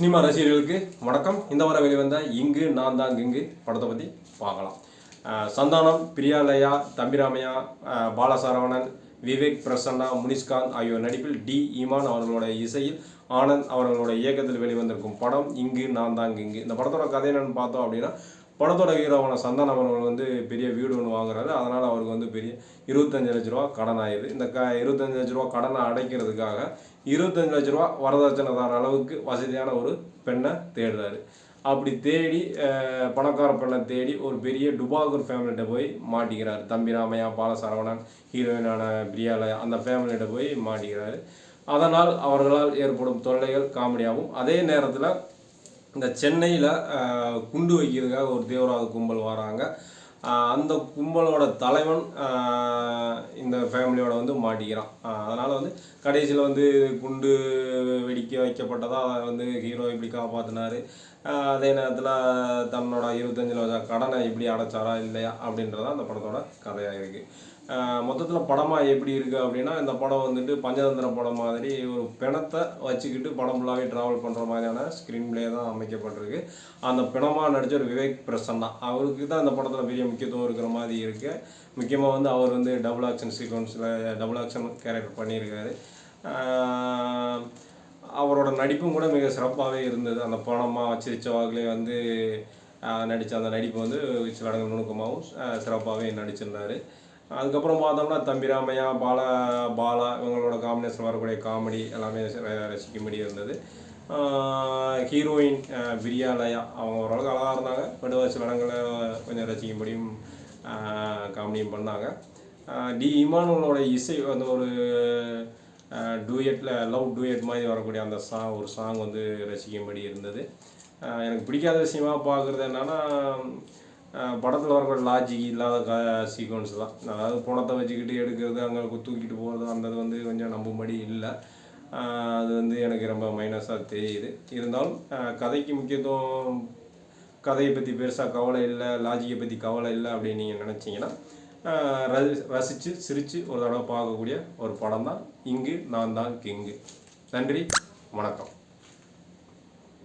Cinema ரசிகர்களுக்கு வணக்கம். இந்த வாரம் வெளிவந்த இங்கு நான் தான் இங்கு படத்தை பற்றி பார்க்கலாம். சந்தானம் பிரியாலயா தம்பிராமையா பாலசரவணன் விவேக் பிரசன்னா முனிஷ்காந்த் ஆகியோர் நடிப்பில் டி. ஈமான் அவர்களோட இசையில் ஆனந்த் அவர்களோட இயக்கத்தில் வெளிவந்திருக்கும் படம் இங்கு நான் தான் இங்கு. இந்த படத்தோட கதை என்னென்னு பார்த்தோம் அப்படின்னா படத்தோட ஹீரோவான சந்தானம் அவர்கள் வந்து பெரிய வீடு ஒன்று வாங்குறாரு. அதனால் அவருக்கு வந்து பெரிய இருபத்தஞ்சு லட்ச ரூபா கடன் ஆயிடுது. இந்த க இருபத்தஞ்சு லட்ச ரூபா கடனை அடைக்கிறதுக்காக இருபத்தஞ்சு லட்ச ரூபா வரதட்சணை தர அளவுக்கு வசதியான ஒரு பெண்ணை தேடுறாரு. அப்படி தேடி பணக்கார பெண்ணை தேடி ஒரு பெரிய டுபாகூர் ஃபேமிலிகிட்ட போய் மாட்டிக்கிறார். தம்பி ராமையா பாலசரவணன் ஹீரோயினான பிரியால அந்த ஃபேமிலிகிட்ட போய் மாட்டிக்கிறாரு. அதனால் அவர்களால் ஏற்படும் தொல்லைகள் காமெடியாகவும் அதே நேரத்தில் இந்த சென்னையில் குண்டு வைக்கிறதுக்காக ஒரு தீவிரவாத கும்பல் வராங்க. அந்த கும்பலோட தலைவன் இந்த ஃபேமிலியோட வந்து மாட்டிக்கிறான். அதனால் வந்து கடைசியில் வந்து குண்டு வெடிக்க வைக்கப்பட்டதா அதை வந்து ஹீரோ இப்படி காப்பாற்றினார் அதே நேரத்தில் தன்னோட இருபத்தஞ்சில் கடனை எப்படி அடைச்சாரா இல்லையா அப்படின்றதான் அந்த படத்தோட கதையாக இருக்குது மொத்தத்தில் படமாக எப்படி இருக்குது அப்படின்னா இந்த படம் வந்துட்டு பஞ்சதந்திர படம் மாதிரி ஒரு பிணத்தை வச்சுக்கிட்டு படம் ஃபுல்லாகவே ட்ராவல் பண்ணுற மாதிரியான ஸ்க்ரீன் பிளே தான் அமைக்கப்பட்டிருக்கு. அந்த பிணமாக நடித்த ஒரு விவேக் பிரசன்னா அவருக்கு தான் இந்த படத்தில் பெரிய முக்கியத்துவம் இருக்கிற மாதிரி இருக்குது முக்கியமாக வந்து அவர் வந்து டபுள் ஆக்ஷன் சீக்வன்ஸில் டபுள் ஆக்ஷன் கேரக்டர் பண்ணியிருக்காரு. அவரோட நடிப்பும் கூட மிக சிறப்பாகவே இருந்தது. அந்த பணமாக வச்சிருச்ச வாக்கிலே வந்து நடித்த அந்த நடிப்பு வந்து சில இடங்கள் நுணுக்கமாகவும் சிறப்பாகவே நடிச்சிருந்தாரு. அதுக்கப்புறம் பார்த்தோம்னா தம்பிராமையா பாலா பாலா இவங்களோட காம்பினேஷன் வரக்கூடிய காமெடி எல்லாமே ர- ரசிக்கும்படி இருந்தது. ஹீரோயின் பிரியாலயா அவங்க ஓரளவுக்கு அழகாக இருந்தாங்க. பட் ஒரு சில இடங்களில் கொஞ்சம் ரசிக்கும்படியும் காமெடியும் பண்ணாங்க. டி இமானுவலோட இசை வந்து ஒரு டூயட்டில் லவ் டூயட் மாதிரி வரக்கூடிய அந்த சாங் ஒரு சாங் வந்து ரசிக்கும்படி இருந்தது. எனக்கு பிடிக்காத விஷயமா பார்க்குறது என்னன்னா படத்தில் வரக்கூடிய லாஜிக் இல்லாத கா சீக்வன்ஸ் தான் அதாவது பணத்தை வச்சுக்கிட்டு எடுக்கிறது அங்கே தூக்கிட்டு போகிறது அந்தது வந்து கொஞ்சம் நம்பும்படி இல்லை. அது வந்து எனக்கு ரொம்ப மைனஸாக தெரியுது. இருந்தாலும் கதைக்கு முக்கியத்துவம் கதையை பற்றி பெருசாக கவலை இல்லை லாஜிக்கை பற்றி கவலை இல்லை அப்படின்னு நீங்கள் நினச்சிங்கன்னா ரசித்து சிரித்து ஒரு தடவை பார்க்கக்கூடிய ஒரு படம் தான் இங்கு நான் தான் கிங்கு. நன்றி வணக்கம்.